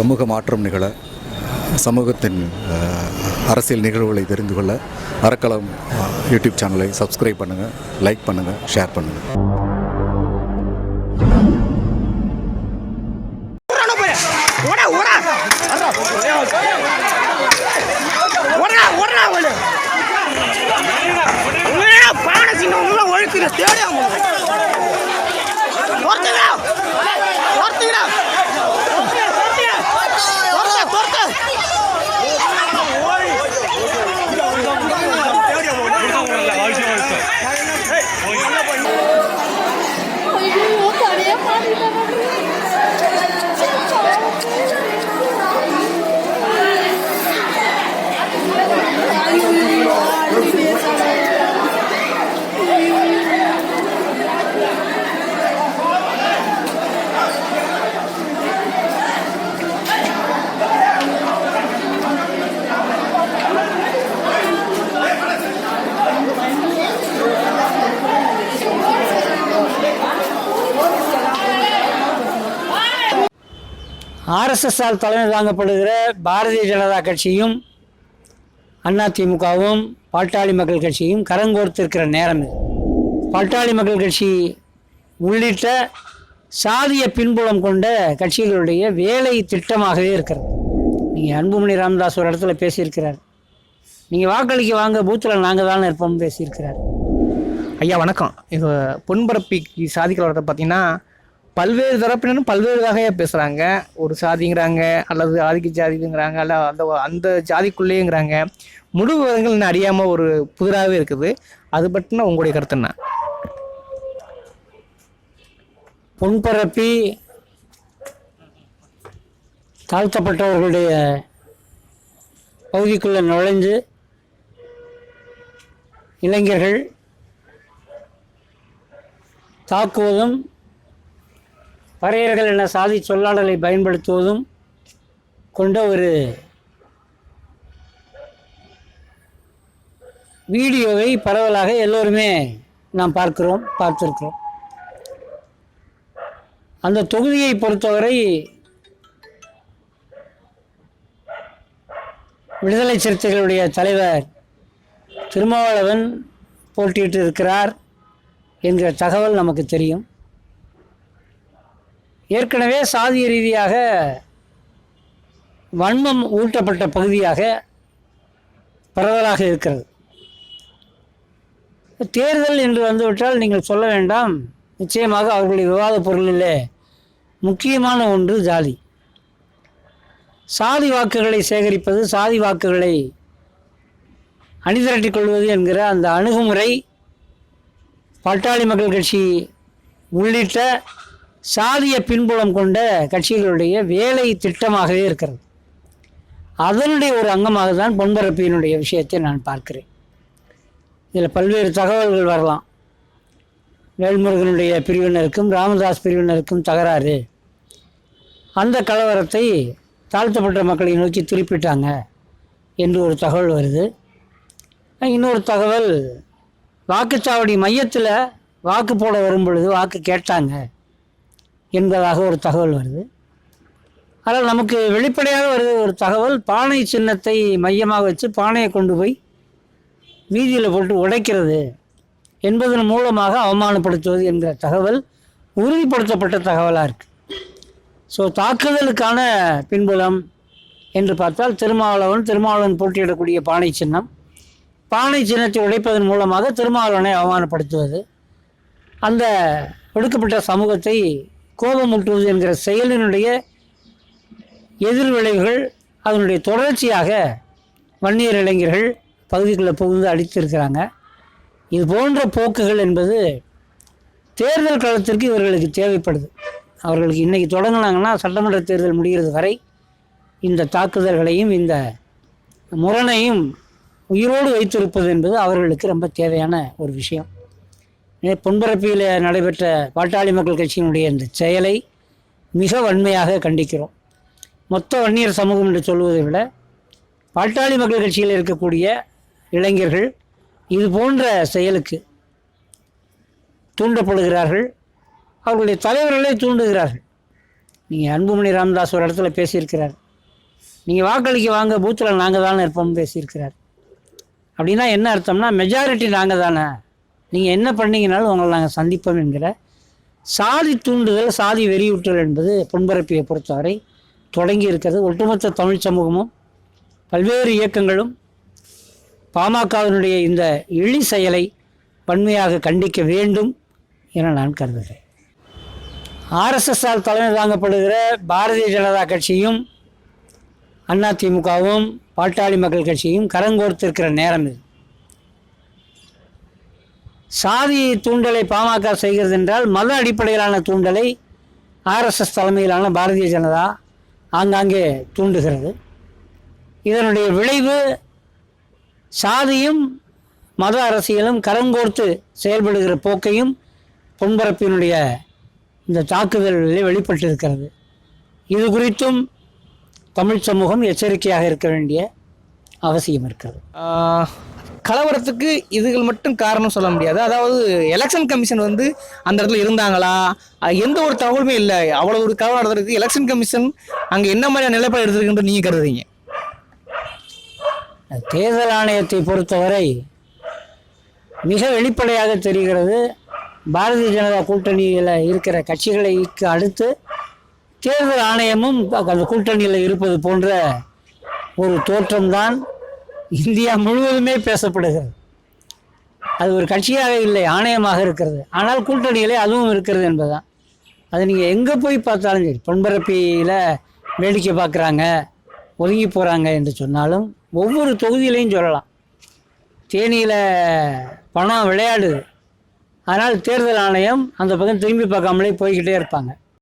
சமூக மாற்றம் நிகழ சமூகத்தின் அரசியல் நிகழ்வுகளை தெரிந்து கொள்ள அறக்களம் யூடியூப் சேனலை சப்ஸ்கிரைப் பண்ணுங்கள் லைக் பண்ணுங்கள் ஷேர் பண்ணுங்கள் ஒழுக்கிற தேடி அவங்க ஆர்எஸ்எஸ்ஸால் தலைமை தாங்கப்படுகிற பாரதிய ஜனதா கட்சியும் அதிமுகவும் பாட்டாளி மக்கள் கட்சியும் கரங்கோர்த்திருக்கிற நேரம் இது. பாட்டாளி மக்கள் கட்சி உள்ளிட்ட சாதிய பின்புலம் கொண்ட கட்சிகளுடைய வேலை திட்டமாகவே இருக்கிறது. நீங்கள் அன்புமணி ராமதாஸ் ஒரு இடத்துல பேசியிருக்கிறார். நீங்கள் வாக்களிக்க வாங்க பூத்தில் நாங்கள் தானே இருப்போம்னு பேசியிருக்கிறார். ஐயா வணக்கம். இது பொன்பரப்பி சாதிகளோட பார்த்தீங்கன்னா பல்வேறு தரப்பினரும் பல்வேறு வகையாக பேசுகிறாங்க ஒரு சாதிங்கிறாங்க அல்லது ஆதிக்க ஜாதிங்கிறாங்க அல்ல அந்த அந்த ஜாதிக்குள்ளேங்கிறாங்க. முழு விவரங்கள் இன்னும் அறியாமல் ஒரு புதிராகவே இருக்குது. அது பற்றின உங்களுடைய கருத்து என்ன? பொன்பரப்பி தாழ்த்தப்பட்டவர்களுடைய பகுதிக்குள்ளே நுழைஞ்சு இளைஞர்கள் தாக்குவதும் பறையர்கள் என சாதி சொல்லாடலை பயன்படுத்துவதும் கொண்ட ஒரு வீடியோவை பரவலாக எல்லோருமே நாம் பார்க்கிறோம் பார்த்துருக்கிறோம். அந்த தொகுதியை பொறுத்தவரை விடுதலை சிறுத்தைகளுடைய தலைவர் திருமாவளவன் போட்டியிட்டு இருக்கிறார் என்கிற தகவல் நமக்கு தெரியும். ஏற்கனவே சாதிய ரீதியாக வன்மம் ஊட்டப்பட்ட பகுதியாக பரவலாக இருக்கிறது. தேர்தல் என்று வந்துவிட்டால் நீங்கள் சொல்ல வேண்டாம். நிச்சயமாக அவர்களுடைய விவாத பொருளிலே முக்கியமான ஒன்று ஜாதி. சாதி வாக்குகளை சேகரிப்பது சாதி வாக்குகளை அணிதிரட்டிக் கொள்வது என்கிற அந்த அணுகுமுறை பாட்டாளி மக்கள் கட்சி உள்ளிட்ட சாதிய பின்புலம் கொண்ட கட்சிகளுடைய வேலை திட்டமாகவே இருக்கிறது. அதனுடைய ஒரு அங்கமாக தான் பொன்பரப்பியினுடைய விஷயத்தை நான் பார்க்கிறேன். இதில் பல்வேறு தகவல்கள் வரலாம். வேல்முருகனுடைய பிரிவினருக்கும் ராமதாஸ் பிரிவினருக்கும் தகராறு. அந்த கலவரத்தை தாழ்த்தப்பட்ட மக்களை நோக்கி திருப்பிட்டாங்க என்று ஒரு தகவல் வருது. இன்னொரு தகவல் வாக்குச்சாவடி மையத்தில் வாக்கு போட வரும் பொழுது வாக்கு கேட்டாங்க. என்பதாக ஒரு தகவல் வருது. ஆனால் நமக்கு வெளிப்படையாக வருது ஒரு தகவல் பானை சின்னத்தை மையமாக வச்சு பானையை கொண்டு போய் வீதியில் போட்டு உடைக்கிறது என்பதன் மூலமாக அவமானப்படுத்துவது என்கிற தகவல் உறுதிப்படுத்தப்பட்ட தகவலாக இருக்குது ஸோ தாக்குதலுக்கான பின்புலம் என்று பார்த்தால் திருமாவளவன் திருமாவளவன் போட்டியிடக்கூடிய பானை சின்னம். பானை சின்னத்தை உடைப்பதன் மூலமாக திருமாவளவனை அவமானப்படுத்துவது. அந்த ஒடுக்கப்பட்ட சமூகத்தை கோபமூட்டுவது என்கிற செயலினுடைய எதிர்விளைவுகள் அதனுடைய தொடர்ச்சியாக வன்னியர் இளைஞர்கள் பகுதிக்குள்ளே புகுந்து அடித்திருக்கிறாங்க இது போன்ற போக்குகள் என்பது தேர்தல் காலத்திற்கு இவர்களுக்கு தேவைப்படுது. அவர்களுக்கு இன்றைக்கி தொடங்கினாங்கன்னா சட்டமன்ற தேர்தல் முடிகிறது வரை இந்த தாக்குதல்களையும் இந்த முரணையும் உயிரோடு வைத்திருப்பது என்பது அவர்களுக்கு ரொம்ப தேவையான ஒரு விஷயம். பொன்பரப்பியில் நடைபெற்ற பாட்டாளி மக்கள் கட்சியினுடைய இந்த செயலை மிக வன்மையாக கண்டிக்கிறோம். மொத்த வன்னியர் சமூகம் என்று சொல்வதை விட பாட்டாளி மக்கள் கட்சியில் இருக்கக்கூடிய இளைஞர்கள் இது போன்ற செயலுக்கு தூண்டப்படுகிறார்கள். அவர்களுடைய தலைவர்களே தூண்டுகிறார்கள். நீங்கள் அன்புமணி ராமதாஸ் ஒரு இடத்துல பேசியிருக்கிறார். நீங்கள் வாக்களிக்க வாங்க பூத்தில் நாங்கள் தானே இருப்போம்னு பேசியிருக்கிறார். அப்படின்னா என்ன அர்த்தம்னா மெஜாரிட்டி நாங்கள் தானே. நீங்கள் என்ன பண்ணீங்கனாலும் உங்களை நாங்கள் சந்திப்போம் என்கிற சாதி தூண்டுதல் சாதி வெறியூட்டல் என்பது புண்பரப்பியை பொறுத்தவரை தொடங்கி இருக்கிறது. ஒட்டுமொத்த தமிழ் சமூகமும் பல்வேறு இயக்கங்களும் பாமகவினுடைய இந்த இழி செயலை வன்மையாக கண்டிக்க வேண்டும் என நான் கருதுகிறேன். ஆர்எஸ்எஸ்ஆல் தலைமை தாங்கப்படுகிற பாரதிய ஜனதா கட்சியும் அதிமுகவும் பாட்டாளி மக்கள் கட்சியும் கரங்கோர்த்திருக்கிற நேரம் இது. சாதி தூண்டலை பாமக செய்கிறது என்றால் மத அடிப்படையிலான தூண்டலை ஆர்எஸ்எஸ் தலைமையிலான பாரதிய ஜனதா ஆங்காங்கே தூண்டுகிறது. இதனுடைய விளைவு சாதியும் மத அரசியலும் கரங்கோர்த்து செயல்படுகிற போக்கையும் பொன்பரப்பினுடைய இந்த தாக்குதல்களில் வெளிப்பட்டிருக்கிறது. இது குறித்தும் தமிழ் சமூகம் எச்சரிக்கையாக இருக்க வேண்டிய அவசியம் இருக்கிறது. கலவரத்துக்கு இதுகள் மட்டும் காரணம் சொல்ல முடியாது. அதாவது எலெக்ஷன் கமிஷன் வந்து அந்த இடத்துல இருந்தாங்களா? எந்த ஒரு தகவலுமே இல்லை. அவ்வளோ ஒரு கலவரம் நடந்திருக்கு. எலெக்ஷன் கமிஷன் அங்கே என்ன மாதிரியான நிலைப்பாடு எடுத்திருக்குன்னு நீங்கள் கருதுறீங்க? தேர்தல் ஆணையத்தை பொறுத்தவரை மிக வெளிப்படையாக தெரிகிறது பாரதிய ஜனதா கூட்டணியில் இருக்கிற கட்சிகளுக்கு அடுத்து தேர்தல் ஆணையமும் அந்த கூட்டணியில் இருப்பது போன்ற ஒரு தோற்றம்தான் இந்தியா முழுவதுமே பேசப்படுகிறது. அது ஒரு கட்சியாக இல்லை ஆணையமாக இருக்கிறது. ஆனால் கூட்டணியிலே அதுவும் இருக்கிறது என்பதுதான். அது நீங்கள் எங்கே போய் பார்த்தாலும் சரி பொன்பரப்பியில் வேடிக்கை பார்க்குறாங்க ஒதுங்கி போகிறாங்க என்று சொன்னாலும் ஒவ்வொரு தொகுதியிலையும் சொல்லலாம். தேனியில் பணம் விளையாடுது. அதனால் தேர்தல் ஆணையம் அந்த பக்கம் திரும்பி பார்க்காமலே போய்கிட்டே இருப்பாங்க.